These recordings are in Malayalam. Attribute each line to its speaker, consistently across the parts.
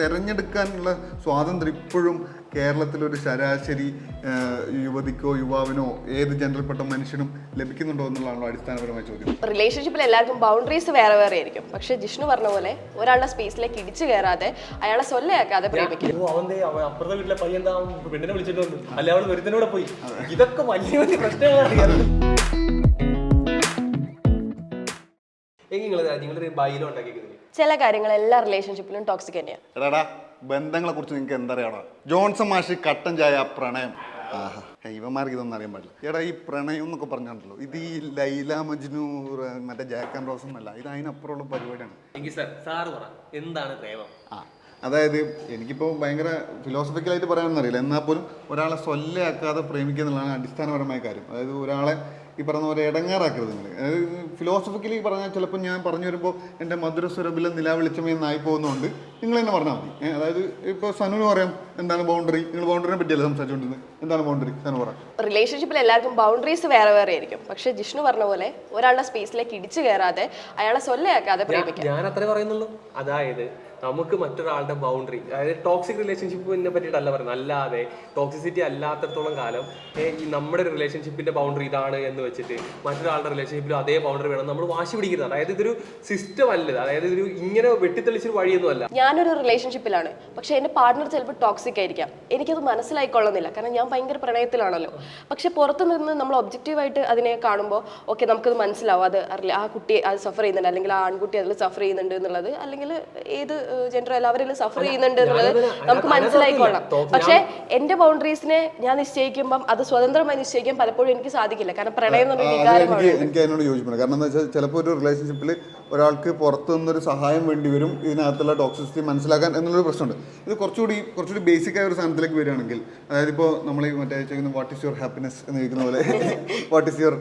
Speaker 1: തിരഞ്ഞെടുക്കാനുള്ള സ്വാതന്ത്ര്യം ഇപ്പോഴും കേരളത്തിലൊരു ശരാശരി യുവതിക്കോ യുവാവിനോ ഏത് ജനറൽപ്പെട്ട മനുഷ്യനും ലഭിക്കുന്നുണ്ടോ എന്നുള്ളതാണല്ലോ അടിസ്ഥാനപരമായ ചോദ്യം.
Speaker 2: റിലേഷൻഷിപ്പിൽ എല്ലാവർക്കും ബൗണ്ടറീസ് വേറെ വേറെ ആയിരിക്കും. പക്ഷെ ജിഷ്ണു പറഞ്ഞ പോലെ ഒരാളുടെ സ്പേസിലേക്ക് ഇടിച്ചു കയറാതെ അയാളെ സ്വല്ലയാക്കാതെ പ്രേമിക്കും.
Speaker 3: അപ്പുറത്തെ വീട്ടിലെ പയ്യൻ പെണ്ണിനെ വിളിച്ചിട്ട് വന്നു. അല്ലെ അവൾ ഒരുത്തനോടെ പോയി? ഇതൊക്കെ വലിയ വലിയ പ്രശ്നങ്ങളാണ് നിങ്ങൾ നിങ്ങളൊരു ബൈലോ ഉണ്ടാക്കിയിരിക്കുന്നത്
Speaker 2: ചില കാര്യങ്ങൾ എല്ലാ റിലേഷൻഷിപ്പിലും ടോക്സിക് തന്നെയാണ്
Speaker 1: എടാടാ ബന്ധങ്ങളെ കുറിച്ച് നിങ്ങൾക്ക് എന്തറിയാടാ? ജോൺസൺ മാഷി കട്ടൻ ചായ പ്രണയം. ആഹാ. ഇവന്മാർക്ക് ഇതൊന്നും അറിയാൻ പാടില്ല. എടാ ഈ പ്രണയം എന്നൊക്കെ പറഞ്ഞിട്ടുണ്ടല്ലോ ഇത് ഈ ലൈല മജ്നു മറ്റേ ജാക്ക് ആൻഡ് റോസ് അല്ല ഇത് അതിനപ്പുറമുള്ള പരിപാടിയാണ്.
Speaker 3: എങ്കിൽ സാർ സാറ് പറ. എന്താണ് പ്രേമം?
Speaker 1: ആ. അതായത് എനിക്കിപ്പോൾ ഭയങ്കര ഫിലോസഫിക്കലായിട്ട് പറയാനൊന്നും അറിയില്ല. എന്നാൽ പോലും ഒരാളെ സ്വല്ലയാക്കാതെ പ്രേമിക്കുക എന്നുള്ളതാണ് അടിസ്ഥാനപരമായ കാര്യം. അതായത് ഒരാളെ ഈ പറഞ്ഞ പോലെ ഇടങ്ങാറാക്കരുത് നിങ്ങൾ. അതായത് ഫിലോസഫിക്കലി പറഞ്ഞാൽ ചിലപ്പോൾ ഞാൻ പറഞ്ഞു വരുമ്പോൾ എന്റെ മധുരസ്വരബിലെ നിലാവിളിച്ചമേ എന്നായി പോകുന്നതുകൊണ്ട് നിങ്ങൾ തന്നെ പറഞ്ഞാൽ മതി. അതായത് ഇപ്പോൾ സനുവിന് പറയാം എന്താണ് ബൗണ്ടറി നിങ്ങൾ ബൗണ്ടറിനെ പറ്റിയല്ല സംസാരിച്ചുകൊണ്ടിരുന്നത്. എന്താണ് ബൗണ്ടറി സനു പറ.
Speaker 2: റിലേഷൻഷിപ്പിൽ എല്ലാവർക്കും ബൗണ്ടറീസ് വേറെ വേറെ ആയിരിക്കും. പക്ഷേ ജിഷ്ണു പറഞ്ഞ പോലെ ഒരാളുടെ സ്പേസിലേക്ക് ഇടിച്ചു കയറാതെ അയാളെ സ്വല്ലയാക്കാതെ പ്രേമിക്കാം
Speaker 3: ഞാൻ അത്രേ പറയുന്നുള്ളൂ. അതായത് നമുക്ക് മറ്റൊരാളുടെ ബൗണ്ടറി അതായത് ടോക്സിക് റിലേഷൻഷിപ്പിനെ പറ്റിയിട്ടല്ല പറയുന്നത്. അല്ലാതെ ടോക്സിസിറ്റി അല്ലാത്തടത്തോളം കാലം ഈ നമ്മുടെ റിലേഷൻഷിപ്പിന്റെ ബൗണ്ടറി ഇതാണ് എന്ന് വെച്ചിട്ട് മറ്റൊരാളുടെ റിലേഷൻഷിപ്പിലും അതേ ബൗണ്ടറി വേണം. നമ്മൾ വാശി പിടിക്കുന്നത് അതായത് ഇതൊരു സിസ്റ്റം അല്ല അതായത് ഇതൊരു ഇങ്ങനെ വെട്ടിത്തെളിച്ചൊരു വഴിയൊന്നും അല്ല.
Speaker 2: ഞാനൊരു റിലേഷൻഷിപ്പിലാണ് പക്ഷെ എന്റെ പാർട്ണർ ചിലപ്പോൾ ടോക്സിക് ആയിരിക്കാം. എനിക്കത് മനസ്സിലായിക്കൊള്ളുന്നില്ല. കാരണം ഞാൻ ഭയങ്കര പ്രണയത്തിലാണല്ലോ. പക്ഷെ പുറത്ത് നിന്ന് നമ്മൾ ഒബ്ജക്റ്റീവായിട്ട് അതിനെ കാണുമ്പോൾ ഓക്കെ നമുക്കത് മനസ്സിലാവും. അത് ആ കുട്ടി അത് സഫർ ചെയ്യുന്നുണ്ട്. അല്ലെങ്കിൽ ആ ആൺകുട്ടി അതിൽ സഫർ ചെയ്യുന്നുണ്ട് എന്നുള്ളത്. അല്ലെങ്കിൽ ഏത് ജെൻഡർ എല്ലാവരും സഫർ ചെയ്യുന്നുണ്ട് എന്നുള്ളത് നമുക്ക്
Speaker 3: മനസ്സിലായിക്കോളാം.
Speaker 2: മനസ്സിലായിക്കൊള്ളാം പക്ഷേ എന്റെ ബൗണ്ടറീസിനെ ഞാൻ നിശ്ചയിക്കുമ്പം അത് സ്വതന്ത്രമായി നിശ്ചയിക്കാൻ പലപ്പോഴും എനിക്ക് സാധിക്കില്ല. കാരണം പ്രണയം വികാരമാണ്.
Speaker 1: എനിക്ക് എനിക്ക് അതിനോട് യോജിക്കണം കാരണം എന്താ വെച്ചാൽ ചിലപ്പോൾ ഒരു റിലേഷൻഷിപ്പിൽ ഒരാൾക്ക് പുറത്തു നിന്നൊരു സഹായം വേണ്ടി വരും ഇതിനകത്തുള്ള ടോക്സിസിറ്റി മനസ്സിലാക്കാൻ എന്നുള്ളൊരു പ്രശ്നമുണ്ട്. ഇത് കുറച്ചുകൂടി കുറച്ചുകൂടി ബേസിക് ആയ ഒരു സാധനത്തിലേക്ക് വരികയാണെങ്കിൽ അതായത് ഇപ്പോൾ നമ്മൾ ഈ മറ്റേ ചോദിക്കുന്ന വാട്ട് ഈസ് യുവർ ഹാപ്പിനെസ് എന്ന് ചോദിക്കുന്ന പോലെ what is your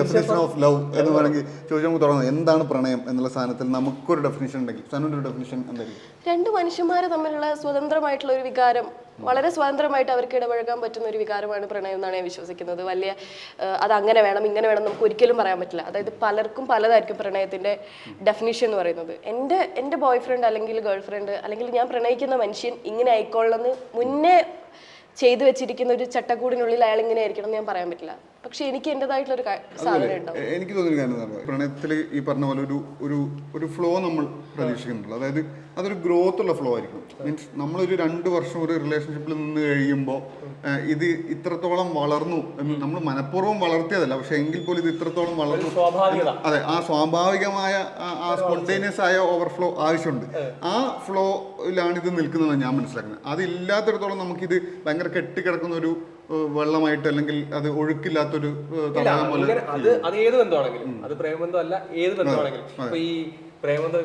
Speaker 1: definition of love എന്ന് വേണമെങ്കിൽ ചോദിച്ചാൽ നമുക്ക് തുടങ്ങാം. എന്താണ് പ്രണയം എന്നുള്ള സാധനത്തിൽ നമുക്കൊരു ഡെഫിനേഷൻ ഉണ്ടെങ്കിൽ സാധനം ഒരു ഡെഫിനേഷൻ എന്തായിരിക്കും
Speaker 2: രണ്ട് മനുഷ്യന്മാർ തമ്മിലുള്ള സ്വതന്ത്രമായിട്ടുള്ള ഒരു വികാരം വളരെ സ്വതന്ത്രമായിട്ട് അവർക്ക് ഇടപഴകാൻ പറ്റുന്ന ഒരു വികാരമാണ് പ്രണയം എന്നാണ് ഞാൻ വിശ്വസിക്കുന്നത്. വലിയ അത് അങ്ങനെ വേണം ഇങ്ങനെ വേണം നമുക്ക് ഒരിക്കലും പറയാൻ പറ്റില്ല. അതായത് പലർക്കും പലതായിരിക്കും പ്രണയത്തിന്റെ ഡെഫിനിഷൻ എന്ന് പറയുന്നത്. എന്റെ എന്റെ ബോയ് ഫ്രണ്ട് അല്ലെങ്കിൽ ഗേൾ ഫ്രണ്ട് അല്ലെങ്കിൽ ഞാൻ പ്രണയിക്കുന്ന മനുഷ്യൻ ഇങ്ങനെ ആയിക്കോളെന്ന് മുന്നേ ചെയ്തു വെച്ചിരിക്കുന്ന ഒരു ചട്ടക്കൂടിനുള്ളിൽ അയാൾ ഇങ്ങനെ ആയിരിക്കണം എന്ന് ഞാൻ പറയാൻ പറ്റില്ല. പക്ഷെ എനിക്ക് ഒരു സാധനം ഉണ്ടാവും.
Speaker 1: എനിക്ക് തോന്നുന്നു കാര്യം എന്താ പറയുക പ്രണയത്തിൽ ഈ പറഞ്ഞ പോലെ ഒരു ഒരു ഒരു ഫ്ലോ നമ്മൾ പ്രതീക്ഷിക്കുന്നുണ്ട് അതായത് അതൊരു ഗ്രോത്ത് ഉള്ള ഫ്ലോ ആയിരിക്കും മീൻസ് നമ്മളൊരു രണ്ട് വർഷം ഒരു റിലേഷൻഷിപ്പിൽ നിന്ന് കഴിയുമ്പോൾ ഇത് ഇത്രത്തോളം വളർന്നു എന്ന് നമ്മൾ മനഃപൂർവം വളർത്തിയതല്ല. പക്ഷെ എങ്കിൽ പോലും ഇത് ഇത്രത്തോളം വളർന്നു. അതെ ആ സ്വാഭാവികമായ ആ- സ്പോണ്ടേനിയസ് ആയ ഓവർഫ്ലോ ആവശ്യമുണ്ട്. ആ ഫ്ലോയിലാണ് ഇത് നിൽക്കുന്നതെന്ന് ഞാൻ മനസ്സിലാക്കുന്നത്. അതില്ലാത്തിടത്തോളം നമുക്കിത് ഭയങ്കര കെട്ടിക്കിടക്കുന്ന ഒരു വെള്ളമായിട്ട് അല്ലെങ്കിൽ അത് ഒഴുക്കില്ലാത്തൊരു തടാകം പോലെ
Speaker 3: അത് അത് ഏത് ബന്ധമാണെങ്കിലും. അത് പ്രേമബന്ധം അല്ല ഏത് ബന്ധമാണെങ്കിലും. ഇപ്പൊ ഈ പ്രേമബന്ധ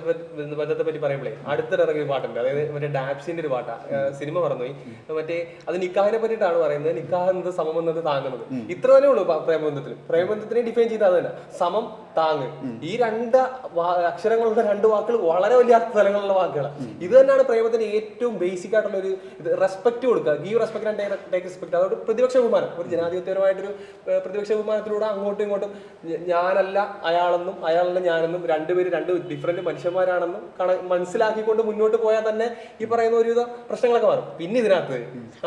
Speaker 3: ബന്ധത്തെ പറ്റി പറയുമ്പോഴേ അടുത്തിടെ ഇറങ്ങിയ ഒരു പാട്ടുണ്ട്. അതായത് മറ്റേ ഡാപ്സിന്റെ ഒരു പാട്ടാ. സിനിമ മറന്നുപോയി. മറ്റേ അത് നിക്കാഹിനെ പറ്റിയിട്ടാണ് പറയുന്നത്. നിക്കാഹ് എന്നത് സമം എന്നത് താങ്ങുന്നത്. ഇത്ര തന്നെ ഉള്ളൂ പ്രേമബന്ധത്തിൽ പ്രേമബന്ധത്തിനെ ഡിഫൈൻ ചെയ്താൽ തന്നെ സമം താങ്ങ്. ഈ രണ്ട് അക്ഷരങ്ങളുള്ള അക്ഷരങ്ങളുടെ രണ്ട് വാക്കുകൾ വളരെ വലിയ അർത്ഥതലങ്ങളുള്ള വാക്കുകളാണ് ഇത് തന്നെയാണ് പ്രേമത്തിന് ഏറ്റവും ബേസിക് ആയിട്ടുള്ള ഒരു ഇത്. റെസ്പെക്ട് കൊടുക്കുക. Give respect and take respect അതൊരു പ്രതിപക്ഷ ബഹുമാനം. ഒരു ജനാധിപത്യപരമായിട്ടൊരു പ്രതിപക്ഷ ബഹുമാനത്തിലൂടെ അങ്ങോട്ടും ഇങ്ങോട്ടും ഞാനല്ല അയാളെന്നും അയാളല്ല ഞാനെന്നും രണ്ടുപേര് രണ്ട് ഡിഫറെന്റ് മനുഷ്യന്മാരാണെന്നും കണ മനസ്സിലാക്കിക്കൊണ്ട് മുന്നോട്ട് പോയാൽ തന്നെ ഈ പറയുന്ന ഒരുവിധ പ്രശ്നങ്ങളൊക്കെ മാറും. പിന്നെ ഇതിനകത്ത്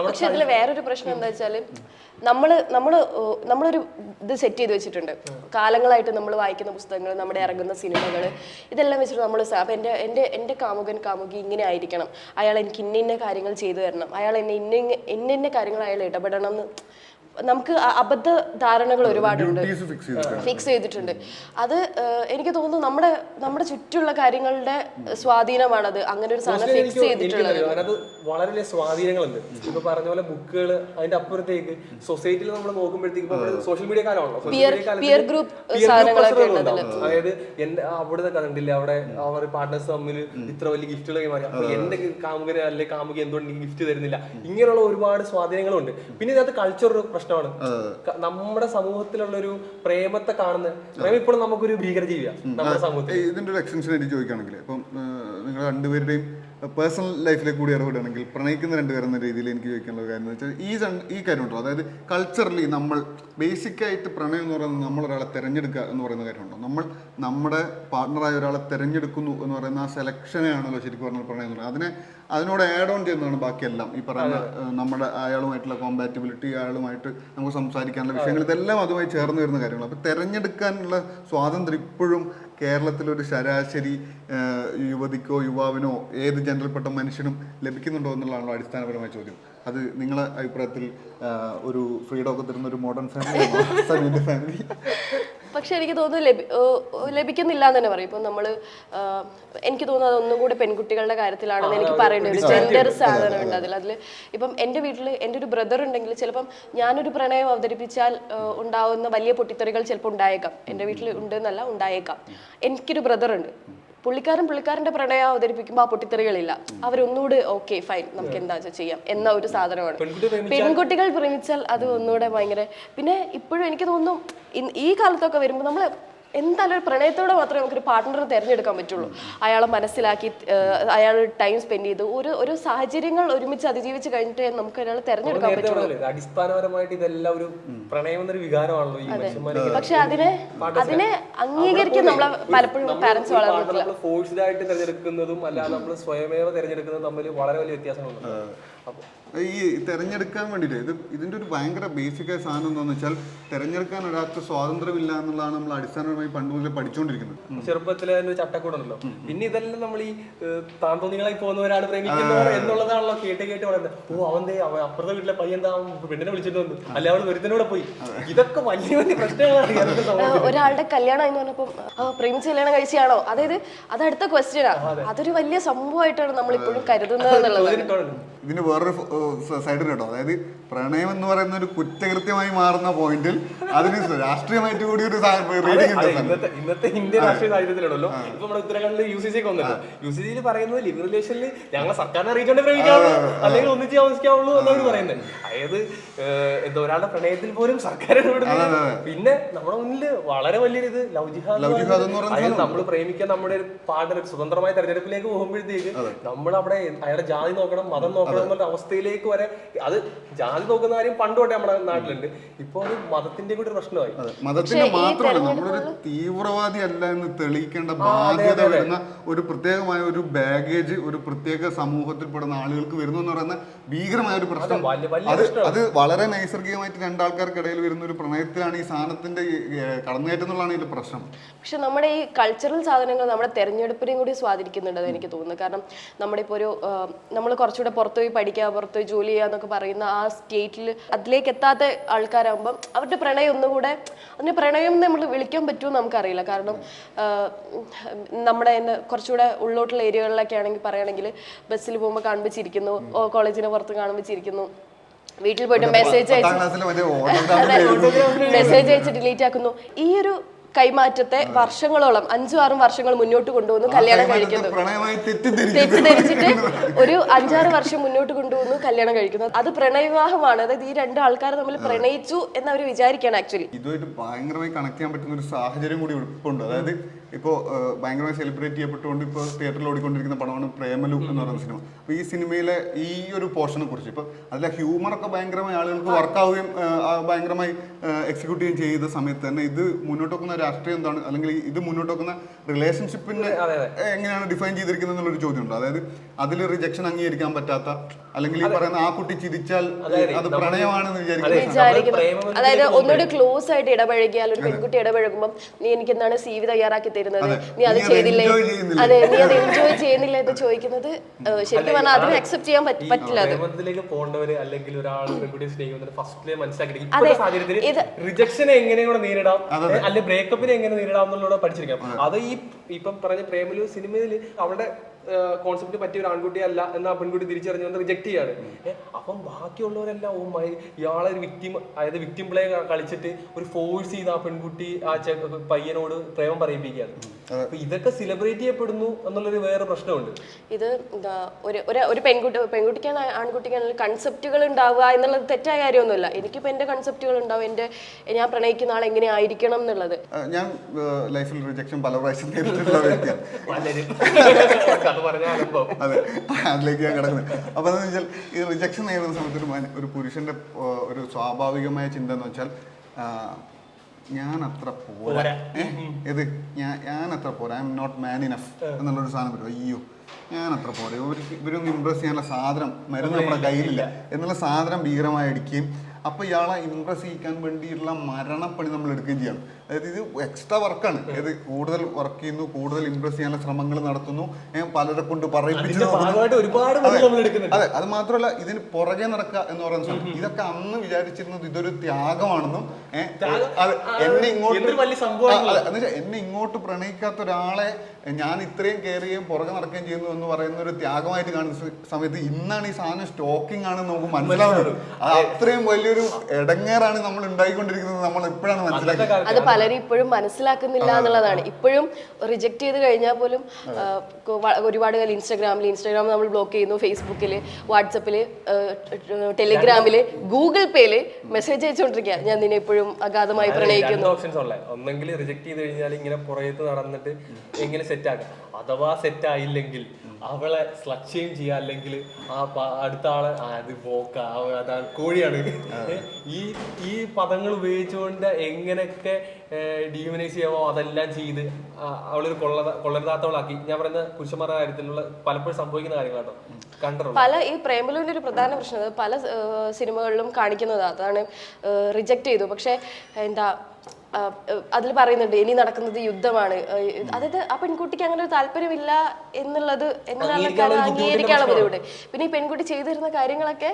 Speaker 2: പക്ഷെ ഇതിൽ വേറൊരു പ്രശ്നം എന്താ വെച്ചാൽ നമ്മൾ നമ്മൾ നമ്മളൊരു ഇത് സെറ്റ് ചെയ്ത് വെച്ചിട്ടുണ്ട്. കാലങ്ങളായിട്ട് നമ്മൾ വായിക്കുന്ന പുസ്തകങ്ങൾ നമ്മുടെ ഇറങ്ങുന്ന സിനിമകൾ ഇതെല്ലാം വെച്ചിട്ട് നമ്മൾ അപ്പം എന്റെ എന്റെ എന്റെ കാമുകൻ കാമുകി ഇങ്ങനെ ആയിരിക്കണം. അയാൾ എനിക്ക് ഇന്ന ഇന്ന കാര്യങ്ങൾ ചെയ്തു തരണം. അയാൾ എന്നെ ഇന്ന- ഇന്ന ഇന്ന കാര്യങ്ങൾ അയാൾ ഇടപെടണം എന്ന് നമുക്ക് അബദ്ധ ധാരണകൾ ഒരുപാടുണ്ട്.
Speaker 1: ഫിക്സ് ചെയ്തിട്ടുണ്ട്.
Speaker 2: അത് എനിക്ക് തോന്നുന്നു നമ്മുടെ നമ്മുടെ ചുറ്റുള്ള കാര്യങ്ങളുടെ സ്വാധീനമാണത്. അങ്ങനെ ഒരു സാധനം ഫിക്സ് ചെയ്തിട്ടുള്ളത്.
Speaker 3: അതിനകത്ത് വളരെ വലിയ സ്വാധീനങ്ങളുണ്ട്. ഇപ്പൊ പറഞ്ഞ പോലെ ബുക്കുകൾ അതിന്റെ അപ്പുറത്തേക്ക് സൊസൈറ്റിയിൽ നമ്മൾ നോക്കുമ്പോഴത്തേക്ക് സോഷ്യൽ മീഡിയ കാലമാണല്ലോ. അതായത് എന്റെ അവിടുത്തെ കണ്ടില്ലേ അവിടെ അവർ പാർട്ട്നേഴ്സ് തമ്മിൽ ഇത്ര വലിയ ഗിഫ്റ്റുകൾ കൈമാറി അപ്പൊ എന്റെ കാമുകനെ അല്ലെ കാമുകി എന്തുകൊണ്ട് ഗിഫ്റ്റ് തരുന്നില്ല? ഇങ്ങനെയുള്ള ഒരുപാട് സ്വാധീനങ്ങളുണ്ട്. പിന്നെ ഇതിനകത്ത് കൾച്ചർ ഒരു പ്രശ്നമാണ്. നമ്മുടെ സമൂഹത്തിലുള്ള ഒരു പ്രേമത്തെ കാണുന്ന പ്രേമം ഇപ്പോഴും നമുക്കൊരു ഭീകരജീവിയാണ് നമ്മുടെ സമൂഹത്തിൽ
Speaker 1: ഇതിന്റെ ഒരു എക്സ്റ്റൻഷൻ ആയിട്ട് ചോദിക്കുകയാണെങ്കിൽ ഇപ്പം നിങ്ങൾ രണ്ടുപേരുടെയും പേഴ്സണൽ ലൈഫിലേക്ക് കൂടി ഇടപെടുകയാണെങ്കിൽ പ്രണയിക്കുന്ന രണ്ടുപേർ എന്ന രീതിയിൽ എനിക്ക് ചോദിക്കാനുള്ള കാര്യം എന്ന് വെച്ചാൽ ഈ ഈ കാര്യം ഉണ്ടോ? അതായത് കൾച്ചറലി നമ്മൾ ബേസിക്കായിട്ട് പ്രണയം എന്ന് പറയുന്നത് നമ്മൾ ഒരാളെ തിരഞ്ഞെടുക്കുക എന്ന് പറയുന്ന കാര്യമുണ്ടോ? നമ്മൾ നമ്മുടെ പാർട്ണറായ ഒരാളെ തിരഞ്ഞെടുക്കുന്നു എന്ന് പറയുന്ന ആ സെലക്ഷനെയാണല്ലോ ശരിക്കും പറഞ്ഞാൽ പ്രണയം എന്ന് പറയുന്നത്. അതിനെ അതിനോട് ആഡ് ഓൺ ചെയ്യുന്നതാണ് ബാക്കിയെല്ലാം. ഈ പറയുന്ന നമ്മുടെ അയാളുമായിട്ടുള്ള കോമ്പാറ്റബിലിറ്റി അയാളുമായിട്ട് നമുക്ക് സംസാരിക്കാനുള്ള വിഷയങ്ങൾ ഇതെല്ലാം അതുമായി ചേർന്ന് വരുന്ന കാര്യങ്ങൾ അപ്പോൾ തിരഞ്ഞെടുക്കാനുള്ള സ്വാതന്ത്ര്യം ഇപ്പോഴും കേരളത്തിലൊരു ശരാശരി യുവതിക്കോ യുവാവിനോ ഏത് ജനറൽപ്പെട്ട മനുഷ്യനും ലഭിക്കുന്നുണ്ടോ എന്നുള്ളതാണല്ലോ അടിസ്ഥാനപരമായ ചോദ്യം. അത് നിങ്ങളെ അഭിപ്രായത്തിൽ ഒരു ഫ്രീഡം ഒക്കെ തരുന്ന ഒരു മോഡേൺ ഫാമിലി ഫാമിലി
Speaker 2: പക്ഷെ എനിക്ക് തോന്നുന്നു ലഭി ലഭിക്കുന്നില്ല എന്ന് തന്നെ പറയും. ഇപ്പം നമ്മൾ എനിക്ക് തോന്നുന്നത് കൂടെ പെൺകുട്ടികളുടെ കാര്യത്തിലാണെന്ന് എനിക്ക് പറയേണ്ടി വരും. ജെൻഡർ സാധനം ഉണ്ട് അതിൽ അതിൽ ഇപ്പം എന്റെ വീട്ടിൽ എന്റെ ഒരു ബ്രദർ ഉണ്ടെങ്കിൽ ചിലപ്പം ഞാനൊരു പ്രണയം അവതരിപ്പിച്ചാൽ ഉണ്ടാവുന്ന വലിയ പൊട്ടിത്തെറികൾ ചിലപ്പോൾ ഉണ്ടായേക്കാം. എന്റെ വീട്ടിൽ ഉണ്ട് എന്നല്ല ഉണ്ടായേക്കാം. എനിക്കൊരു ബ്രദർ ഉണ്ട് പുള്ളിക്കാരൻ പുള്ളിക്കാരന്റെ പ്രണയം അവതരിപ്പിക്കുമ്പോൾ ആ പൊട്ടിത്തെറികളില്ല. അവരൊന്നുകൂടെ ഓക്കെ ഫൈൻ നമുക്ക് എന്താ വെച്ചാൽ ചെയ്യാം എന്ന ഒരു സാധനമാണ്. പെൺകുട്ടികൾ പ്രേമിച്ചാൽ അത് ഒന്നുകൂടെ ഭയങ്കര പിന്നെ ഇപ്പോഴും എനിക്ക് തോന്നുന്നു ഈ കാലത്തൊക്കെ വരുമ്പോൾ നമ്മൾ എന്തായാലും ഒരു പ്രണയത്തോടെ മാത്രമേ നമുക്കൊരു പാർട്ട്ണറെ തിരഞ്ഞെടുക്കാൻ പറ്റുള്ളൂ. അയാളെ മനസ്സിലാക്കി അയാൾ ടൈം സ്പെൻഡ് ചെയ്ത്. ഒരു ഒരു സാഹചര്യങ്ങൾ ഒരുമിച്ച് അതിജീവിച്ച് കഴിഞ്ഞിട്ട് നമുക്ക് അയാളെ തിരഞ്ഞെടുക്കാൻ പറ്റുള്ളൂ.
Speaker 3: അടിസ്ഥാനപരമായിട്ട് ഇതെല്ലാം ഒരു പ്രണയം എന്നൊരു വികാരമാണല്ലോ
Speaker 2: പക്ഷെ അതിനെ അതിനെ അംഗീകരിക്കാൻ നമ്മളെ പലപ്പോഴും പാരന്റ്സ് വളർന്നിട്ടില്ല.
Speaker 3: നമ്മൾ ഫോഴ്സ്ഡ് ആയിട്ട് തിരഞ്ഞെടുക്കുന്നതും അല്ലാതെ നമ്മൾ സ്വയമേവ തിരഞ്ഞെടുക്കുന്നതും തമ്മിൽ വളരെ വലിയ വ്യത്യാസങ്ങളുണ്ട് അപ്പൊ
Speaker 1: ഈ തിരഞ്ഞെടുക്കാൻ വേണ്ടിയിട്ട് ഇത് ഇതിന്റെ ഒരു ഭയങ്കര ബേസിക് ആയ സാധനം എന്താണെന്ന് വെച്ചാൽ തിരഞ്ഞെടുക്കാൻ ഒരാൾക്ക് സ്വാതന്ത്ര്യമില്ല എന്നുള്ളതാണ് നമ്മൾ അടിസ്ഥാനപരമായി പണ്ട് മുതലേ പഠിച്ചുകൊണ്ടിരിക്കുന്നത്
Speaker 3: ചെറുപ്പത്തിലെ ചട്ടക്കൂടുണ്ടല്ലോ. പിന്നെ ഇതെല്ലാം നമ്മൾ ഈ താന്തോന്നികളായി താന്തോന്നികളായി പോകുന്നവരാണ് പ്രേമിക്കുന്നവർ എന്നുള്ളതാണല്ലോ കേട്ട് കേട്ട് വളർന്നത് ഓ അവന്റെ അവൻ അപ്പുറത്തെ വീട്ടിലെ പയ്യൻ താ പെണ്ണിനെ വിളിച്ചിട്ട് വന്നു. അല്ലെ അവൾ ഒരുത്തനോടെ പോയി. ഇതൊക്കെ വലിയ വലിയ പ്രശ്നങ്ങളാണ്
Speaker 2: ഒരാളുടെ കല്യാണം എന്ന് പറഞ്ഞപ്പോൾ ആ, പ്രേമിച്ച് കല്യാണം കഴിച്ചാണോ അതായത് അത് അടുത്ത ക്വസ്റ്റ്യനാ അതൊരു വലിയ സംഭവമായിട്ടാണ് നമ്മൾ ഇപ്പോഴും കരുതുന്നത്.
Speaker 1: ഇതിന് വേറൊരു സൈഡ് കേട്ടോ അതായത് പ്രണയം എന്ന് പറയുന്ന ഒരു കുറ്റകൃത്യമായി മാറുന്ന പോയിന്റിൽ അതിന് രാഷ്ട്രീയമായിട്ട് കൂടി ഒരു റീഡിംഗ്
Speaker 3: ഇന്നത്തെ ഇന്ത്യ ഇന്ത്യൻ രാഷ്ട്രീയ സാഹചര്യത്തിലാണല്ലോ ഇപ്പൊ നമ്മുടെ ഉത്തരാഖണ്ഡിൽ യു സി സി വന്നല്ലോ യു സി സിയിൽ പറയുന്നത് ലിവ് റിലേഷനിൽ ഞങ്ങളെ സർക്കാരിനെ അറിയിച്ചോണ്ട് പ്രയോഗിക്കാവുള്ളൂ അല്ലെങ്കിൽ ഒന്നിച്ച് താമസിക്കാവുള്ളൂ എന്നവർ പറയുന്നത്. അതായത് എന്താ ഒരാളുടെ പ്രണയത്തിൽ പോലും സർക്കാർ പിന്നെ നമ്മുടെ മുന്നിൽ വളരെ വലിയൊരു ഇത് ലവ് ജിഹാദ് അതായത് നമ്മൾ പ്രേമിക്കാൻ നമ്മുടെ ഒരു പാർട്ണർ സ്വതന്ത്രമായ തെരഞ്ഞെടുപ്പിലേക്ക് പോകുമ്പോഴത്തേക്ക് നമ്മൾ അവിടെ അയാളുടെ ജാതി നോക്കണം മതം നോക്കണം എന്നുള്ള അവസ്ഥയിലേക്ക് വരെ അത് ജാതി നോക്കുന്ന കാര്യം പണ്ടോട്ടെ നമ്മുടെ നാട്ടിലുണ്ട്. ഇപ്പൊ അത് മതത്തിന്റെ കൂടി പ്രശ്നമായി.
Speaker 1: മതത്തിന്റെ മാത്രമല്ല നമ്മളൊരു തീവ്രവാദി അല്ല എന്ന് തെളിയിക്കേണ്ട ബാധ്യത വരുന്ന ഒരു പ്രത്യേകമായ ഒരു ബാഗേജ് ഒരു പ്രത്യേക സമൂഹത്തിൽപ്പെടുന്ന ആളുകൾക്ക് വരുന്നു എന്ന് പറയുന്ന ഭീകരമായ ഒരു പ്രശ്നം. അത് അത് വളരെ നൈസർഗികമായിട്ട് രണ്ടാൾക്കാർക്കിടയിൽ വരുന്ന ഒരു പ്രണയത്തിലാണ് ഈ സാധനത്തിന്റെ കടന്നേറ്റം കടന്നുകയറ്റം എന്നുള്ളതാണ് ഇതിന്റെ പ്രശ്നം.
Speaker 2: പക്ഷെ നമ്മുടെ ഈ കൾച്ചറൽ സാധനങ്ങൾ നമ്മുടെ തെരഞ്ഞെടുപ്പിനെയും കൂടി സ്വാധീനിക്കുന്നുണ്ടെന്ന് എനിക്ക് തോന്നുന്നു. കാരണം നമ്മുടെ ഇപ്പോൾ ഒരു നമ്മൾ കുറച്ചുകൂടെ പുറത്തുപോയി പഠിക്കുക പുറത്തുപോയി ജോലി ചെയ്യുക എന്നൊക്കെ പറയുന്ന ആ സ്റ്റേറ്റിൽ അതിലേക്ക് എത്താത്ത ആൾക്കാരാകുമ്പം അവരുടെ പ്രണയം ഒന്നുകൂടെ അതിന് പ്രണയം നമ്മൾ വിളിക്കാൻ പറ്റുമോ നമുക്കറിയില്ല. കാരണം നമ്മുടെ തന്നെ കുറച്ചുകൂടെ ഉള്ളോട്ടുള്ള ഏരിയകളിലൊക്കെ ആണെങ്കിൽ പറയുകയാണെങ്കിൽ ബസ്സിൽ പോകുമ്പോൾ കാണുമ്പോൾ ചിരിക്കുന്നു കോളേജിന് പുറത്ത് കാണിപ്പിച്ചിരിക്കുന്നു. വീട്ടിൽ പോയിട്ട് മെസ്സേജ് അയച്ചു മെസ്സേജ് അയച്ച് ഡിലീറ്റ് ആക്കുന്നു. ഈ ഒരു കൈമാറ്റത്തെ വർഷങ്ങളോളം അഞ്ചും ആറും വർഷങ്ങൾ മുന്നോട്ട് കൊണ്ടുവന്നു കല്യാണം കഴിക്കുന്നു തെറ്റിദ്ധരിച്ചിട്ട്. ഒരു അഞ്ചാറ് വർഷം മുന്നോട്ട് കൊണ്ടുവന്നു കല്യാണം കഴിക്കുന്നു അത് പ്രണയവിവാഹമാണ്. അതായത് ഈ രണ്ട് ആൾക്കാർ തമ്മിൽ പ്രണയിച്ചു എന്ന് അവർ വിചാരിക്കുകയാണ് ആക്ച്വലി.
Speaker 1: ഇതുമായിട്ട് ഭയങ്കരമായി കണക്ട് ചെയ്യാൻ പറ്റുന്ന ഒരു സാഹചര്യം കൂടി ഉണ്ട് അതായത് ഇപ്പോൾ ഭയങ്കരമായി സെലിബ്രേറ്റ് ചെയ്യപ്പെട്ടുകൊണ്ട് ഇപ്പോൾ തിയേറ്ററിൽ ഓടിക്കൊണ്ടിരിക്കുന്ന പടമാണ് പ്രേമലു എന്ന് പറയുന്ന സിനിമ അപ്പോൾ ഈ സിനിമയിലെ ഈ ഒരു പോർഷനെ കുറിച്ച് ഇപ്പോൾ അതിലെ ഹ്യൂമറൊക്കെ ഭയങ്കരമായി ആളുകൾക്ക് വർക്കാവുകയും ഭയങ്കരമായി എക്സിക്യൂട്ട് ചെയ്യുകയും ചെയ്ത സമയത്ത് തന്നെ ഇത് മുന്നോട്ട് വെക്കുന്ന രാഷ്ട്രീയം എന്താണ്? അല്ലെങ്കിൽ ഇത് മുന്നോട്ട് വെക്കുന്ന റിലേഷൻഷിപ്പിനെ എങ്ങനെയാണ് ഡിഫൈൻ ചെയ്തിരിക്കുന്നത് എന്നുള്ളൊരു ചോദ്യമുണ്ട്. അതായത് അതിൽ റിജക്ഷൻ അംഗീകരിക്കാൻ പറ്റാത്ത അല്ലെങ്കിൽ ഈ പറയുന്ന ആ കുട്ടി ചിരിച്ചാൽ അത് പ്രണയമാണെന്ന്
Speaker 3: പ്രേമബന്ധത്തിലേക്ക്
Speaker 2: അതായത് ഒന്നുകൂടി ക്ലോസ് ആയിട്ട് ഇടപഴകിയാൽ ഒരു പെൺകുട്ടി ഇടപഴകുമ്പോൾ നീ എനിക്ക് എന്താണ് സി വി തയ്യാറാക്കി തരുന്നത്? നീ അത് ചെയ്തില്ലേ? അതെ നീ അത് എൻജോയ് ചെയ്യുന്നില്ല എന്ന് ചോദിക്കുന്നത് ശരിക്കും പറഞ്ഞാൽ അതിന് അക്സെപ്റ്റ് ചെയ്യാൻ പറ്റില്ല അത്.
Speaker 3: പ്രേമത്തിലേക്ക് പോകേണ്ടവര് അല്ലെങ്കിൽ ഒരാൾ പെൺകുട്ടിയെ സ്നേഹിക്കുന്നവര് ഫസ്റ്റിലെ മനസ്സിലാക്കി സാഹചര്യത്തിൽ റിജക്ഷനെ എങ്ങനെ കൂടെ നേരിടാം? അല്ലെ ബ്രേക്കപ്പിനെ എങ്ങനെ നേരിടാം എന്നുള്ളത് പഠിച്ചിരിക്കാം. അത്. ഈ ഇപ്പം പറഞ്ഞ പ്രേമലു സിനിമയിൽ അവളുടെ കോൺസെപ്റ്റ് പറ്റിയ ഒരു ആൺകുട്ടി അല്ല എന്ന് ആ പെൺകുട്ടി തിരിച്ചറിഞ്ഞുകൊണ്ട് റിജക്ട് ചെയ്യാണ്. അപ്പം ബാക്കിയുള്ളവരെല്ലാം ഓ മൈ ഇയാളെ ഒരു വിക്ടിം അതായത് വിക്ടിം പ്ലേ കളിച്ചിട്ട് ഒരു ഫോഴ്സ് ചെയ്ത് ആ പെൺകുട്ടി ആ ചെ- പയ്യനോട് പ്രേമം പറയിപ്പിക്കുകയാണ്. അപ്പൊ ഇതൊക്കെ സെലിബ്രേറ്റ് ചെയ്യപ്പെടുന്നു എന്നുള്ളൊരു വേറെ പ്രശ്നമുണ്ട്.
Speaker 2: ഇത് എന്താ ഒരു ഒരു പെൺകുട്ടി പെൺകുട്ടിക്കാണ് ആൺകുട്ടിക്കാണെങ്കിൽ കൺസെപ്റ്റുകൾ ഉണ്ടാവുക എന്നുള്ളത് തെറ്റായ കാര്യമൊന്നുമില്ല. എനിക്കിപ്പോൾ എന്റെ കൺസെപ്റ്റുകൾ ഉണ്ടാവും എന്റെ ഞാൻ പ്രണയിക്കുന്ന ആൾ എങ്ങനെ ആയിരിക്കണം എന്നുള്ളത്.
Speaker 1: ഞാൻ ലൈഫിൽ റിജക്ഷൻ പല പ്രാവശ്യം നേരിട്ടിട്ടുള്ള വ്യക്തിയാണ്.
Speaker 3: കഥ പറഞ്ഞ അനുഭവം.
Speaker 1: അതെ അതിലേക്ക് ഞാൻ കിടക്കുന്നത് അപ്പൊ എന്താണെന്ന് വെച്ചാൽ ഈ റിജക്ഷൻ നേരിടുന്ന സമയത്ത് ഒരു മനു- ഒരു പുരുഷന്റെ ആ, ഒരു സ്വാഭാവികമായ ചിന്ത എന്ന് വെച്ചാൽ ആ, ഞാൻ അത്ര പോരാ.
Speaker 3: പോരാ.
Speaker 1: ഏ? ഇത് ഞാൻ ഞാൻ അത്ര പോരാ. I'm not man enough എന്നുള്ളൊരു സാധനം വരും. അയ്യോ ഞാൻ അത്ര പോരാ. ഇവർക്ക് ഇവരൊന്നും ഇമ്പ്രസ് ചെയ്യാനുള്ള സാധനം മരുന്ന് നമ്മുടെ കയ്യിലില്ല. എന്നുള്ള സാധനം ഭീകരമായി അടിക്കുകയും അപ്പൊ ഇയാളെ ഇമ്പ്രസ് ചെയ്യിക്കാൻ വേണ്ടിയിട്ടുള്ള മരണപ്പണി നമ്മൾ എടുക്കുകയും ചെയ്യണം. അതായത് ഇത് എക്സ്ട്രാ വർക്കാണ് ഇത് കൂടുതൽ വർക്ക് ചെയ്യുന്നു കൂടുതൽ ഇംപ്രസ് ചെയ്യാനുള്ള ശ്രമങ്ങൾ നടത്തുന്നു. പലരെ കൊണ്ട് പറയിപ്പിച്ചു അതെ. അതെ അത് മാത്രമല്ല ഇതിന് പുറകെ നടക്കുക എന്ന് പറയുന്ന ഇതൊക്കെ അന്ന് വിചാരിച്ചിരുന്നത് ഇതൊരു ത്യാഗമാണെന്നും എന്നെ ഇങ്ങോട്ട് എന്നെ ഇങ്ങോട്ട് പ്രണയിക്കാത്ത ഒരാളെ ഞാൻ ഇത്രയും കെയർ ചെയ്യുകയും പുറകെ നടക്കുകയും ചെയ്യുന്നു എന്ന് പറയുന്ന ഒരു ത്യാഗമായിട്ട് കാണുന്ന സമയത്ത് ഇന്നാണ് ഈ സാധനം സ്റ്റോക്കിംഗ് ആണ് നമുക്ക് മനസ്സിലാവുന്നത്. അത് അത്രയും വലിയൊരു ഇടങ്ങേറാണ് നമ്മൾ ഉണ്ടായിക്കൊണ്ടിരിക്കുന്നത് നമ്മൾ ഇപ്പോഴാണ് മനസ്സിലാക്കുന്നത്.
Speaker 2: പലരും ഇപ്പോഴും മനസ്സിലാക്കുന്നില്ല എന്നുള്ളതാണ്. ഇപ്പോഴും റിജക്ട് ചെയ്ത് കഴിഞ്ഞാൽ പോലും ഒരുപാട് കാലം ഇൻസ്റ്റാഗ്രാമിൽ ഇൻസ്റ്റാഗ്രാം നമ്മൾ ബ്ലോക്ക് ചെയ്യുന്നു ഫേസ്ബുക്കിൽ വാട്സപ്പിൽ ടെലിഗ്രാമിൽ ഗൂഗിൾ പേയിൽ മെസ്സേജ് അയച്ചുകൊണ്ടിരിക്കുക. ഞാൻ നിന്നെ ഇപ്പോഴും അഗാധമായി പ്രണയിക്കുന്നു.
Speaker 3: ഓപ്ഷൻസ് ഒന്നെങ്കിൽ റിജക്ട് ചെയ്ത് കഴിഞ്ഞാൽ ഇങ്ങനെ പുറത്ത് നടന്നിട്ട് എങ്ങനെ സെറ്റ് ആക്കാം? അഥവാ സെറ്റ് ആയില്ലെങ്കിൽ അവളെ സ്ലക്ഷ്യം ചെയ്യുക അല്ലെങ്കിൽ ആ അടുത്ത ആളെ അത് പോക്ക അതാണ് കോഴിയാണ്. ഈ ഈ പദങ്ങൾ ഉപയോഗിച്ചുകൊണ്ട് എങ്ങനെയൊക്കെ ഡീമനൈസ് ചെയ്യാമോ അതെല്ലാം ചെയ്ത് അവളൊരു കൊള്ള കൊള്ളരുതാത്തവളാക്കി. ഞാൻ പറയുന്ന പുരുഷന്മാരുടെ കാര്യത്തിലുള്ള പലപ്പോഴും സംഭവിക്കുന്ന കാര്യങ്ങളാണ്
Speaker 2: പല ഈ പ്രേമലുവിന്റെ ഒരു പ്രധാന പ്രശ്നം പല സിനിമകളിലും കാണിക്കുന്നത് അതാണ് റിജക്ട് ചെയ്തു. പക്ഷെ എന്താ അതിൽ പറയുന്നുണ്ട് ഇനി നടക്കുന്നത് യുദ്ധമാണ്. അതായത് ആ പെൺകുട്ടിക്ക് അങ്ങനെ ഒരു താല്പര്യമില്ല എന്നുള്ളത് എന്നുള്ള ആൾക്കാർ അംഗീകരിക്കാനുള്ള ബുദ്ധിമുട്ട്. പിന്നെ ഈ പെൺകുട്ടി ചെയ്തിരുന്ന കാര്യങ്ങളൊക്കെ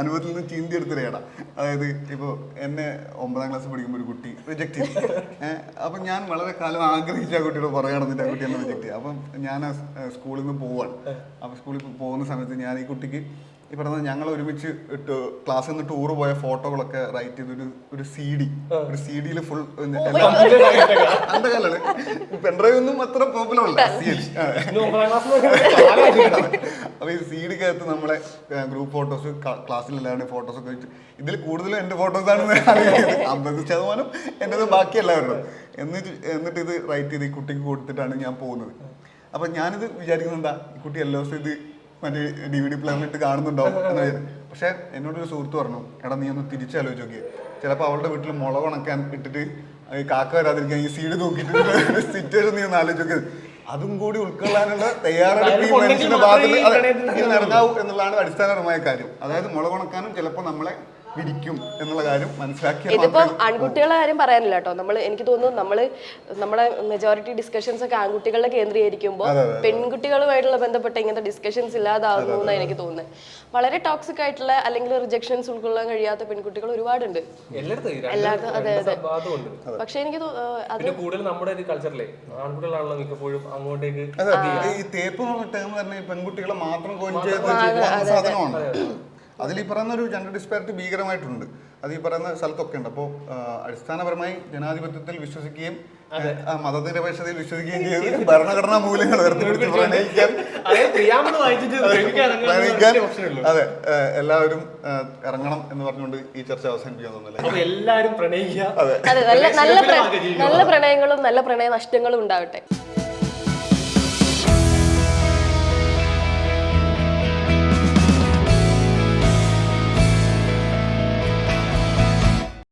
Speaker 1: അനുഭവത്തിൽ നിന്ന് ചീന്തി എടുത്തിരയടാ അതായത് ഇപ്പോ എന്നെ ഒമ്പതാം ക്ലാസ് പഠിക്കുമ്പോൾ ഒരു കുട്ടി റിജക്ട് ചെയ്തു. അപ്പൊ ഞാൻ വളരെ കാലം ആഗ്രഹിച്ച ആ കുട്ടിയോട് പറയണമെന്നിട്ട് ആ കുട്ടി എന്നെ റിജക്ട് ചെയ്തു. അപ്പം ഞാൻ ആ സ്കൂളിൽ നിന്ന് പോവാണ്. അപ്പൊ സ്കൂളിൽ പോകുന്ന സമയത്ത് ഞാൻ ഈ കുട്ടിക്ക് ഈ പറഞ്ഞ ഞങ്ങൾ ഒരുമിച്ച് ക്ലാസ്സിൽ നിന്ന് ടൂർ പോയ ഫോട്ടോകളൊക്കെ റൈറ്റ് ചെയ്ത് ഒരു ഒരു സി ഡി ഒരു സി ഡിയിൽ ഫുൾ അന്റെ കാലാണ് പെൺഡ്രൈവ് ഒന്നും അത്ര പോപ്പുലർ അല്ല
Speaker 3: സി എച്ച്
Speaker 1: അപ്പൊ ഈ സി ഡിക്കകത്ത് നമ്മളെ ഗ്രൂപ്പ് ഫോട്ടോസ് ക്ലാസ്സിൽ എല്ലാവരുടെയും ഫോട്ടോസ് ഒക്കെ വെച്ച് ഇതിൽ കൂടുതലും എന്റെ ഫോട്ടോസ് ആണ് അമ്പത് ശതമാനം എന്റേത് ബാക്കി എല്ലാവരുടെ എന്നിട്ട് എന്നിട്ട് ഇത് റൈറ്റ് ചെയ്ത് ഈ കുട്ടിക്ക് കൊടുത്തിട്ടാണ് ഞാൻ പോകുന്നത്. അപ്പൊ ഞാനിത് വിചാരിക്കുന്നത് എന്താ? ഈ കുട്ടി എല്ലാ ദിവസവും ഇത് മറ്റേ ഡി വി ഡി പ്ലെയറിലിട്ട് കാണുന്നുണ്ടാവും പക്ഷെ എന്നോടൊരു സുഹൃത്ത് പറഞ്ഞു എടാ നീ ഒന്ന് തിരിച്ചാലോചിച്ച് നോക്കിയേ. ചിലപ്പോൾ അവളുടെ വീട്ടിൽ മുളക് ഉണക്കാൻ ഇട്ടിട്ട് കാക്ക വരാതിരിക്കാൻ ഈ സീഡ് തൂക്കിയിട്ട് സിറ്റുവേഷൻ നീ ഒന്ന് ആലോചിച്ച് നോക്ക്. അതും കൂടി ഉൾക്കൊള്ളാനുള്ള തയ്യാറെടുപ്പ് ഈ മനുഷ്യന്റെ ഭാഗത്ത് നടന്നാവും എന്നുള്ളതാണ് അടിസ്ഥാനപരമായ കാര്യം. അതായത് മുളക് ഉണക്കാനും ചിലപ്പോൾ നമ്മളെ വിരിക്കും എന്നുള്ള കാര്യം മനസ്സിലാക്കി
Speaker 2: ഇതിപ്പം ആൺകുട്ടികളുടെ കാര്യം പറയാനില്ല കേട്ടോ. നമ്മൾ എനിക്ക് തോന്നുന്നു നമ്മൾ നമ്മുടെ മെജോറിറ്റി ഡിസ്കഷൻസ് ഒക്കെ ആൺകുട്ടികളെ കേന്ദ്രീകരിക്കുമ്പോൾ പെൺകുട്ടികളുമായിട്ടുള്ള ബന്ധപ്പെട്ട ഇങ്ങനത്തെ ഡിസ്കഷൻസ് ഇല്ലാതാകുന്നു എന്നാണ് എനിക്ക് തോന്നുന്നത്. വളരെ ടോക്സിക് ആയിട്ടുള്ള അല്ലെങ്കിൽ റിജക്ഷൻസ് ഉൾക്കൊള്ളാൻ കഴിയാത്ത പെൺകുട്ടികൾ ഒരുപാടുണ്ട്.
Speaker 3: എല്ലായിടത്തും
Speaker 2: അതെ, അതെ. പക്ഷെ എനിക്ക് തോ- അത്
Speaker 3: കൂടുതൽ നമ്മുടെ ഒരു കൾച്ചറിലെ ആൺകുട്ടികളാണല്ലോ മിക്കപ്പോഴും അങ്ങോട്ടേക്ക്
Speaker 1: ഈ തേപ്പ് ടേം പെൺകുട്ടികളെ മാത്രം സാധനമാണ്. അതിൽ ഈ പറയുന്ന ഒരു ജെൻഡർ ഡിസ്പാരിറ്റി ഭീകരമായിട്ടുണ്ട്. അത് ഈ പറയുന്ന സ്ഥലത്തൊക്കെ ഉണ്ട്. അപ്പോൾ അടിസ്ഥാനപരമായി ജനാധിപത്യത്തിൽ വിശ്വസിക്കുകയും ആ, മതനിരപേക്ഷതയിൽ വിശ്വസിക്കുകയും ചെയ്ത് ഭരണഘടനാ മൂല്യങ്ങൾ ഉയർത്തിപ്പിടിച്ച് പ്രണയിക്കാൻ. അതെ എല്ലാവരും ഇറങ്ങണം എന്ന് പറഞ്ഞുകൊണ്ട് ഈ ചർച്ച അവസാനിപ്പിക്കാൻ തോന്നുന്നില്ല.
Speaker 2: നല്ല പ്രണയങ്ങളും നല്ല പ്രണയ നഷ്ടങ്ങളും ഉണ്ടാവട്ടെ.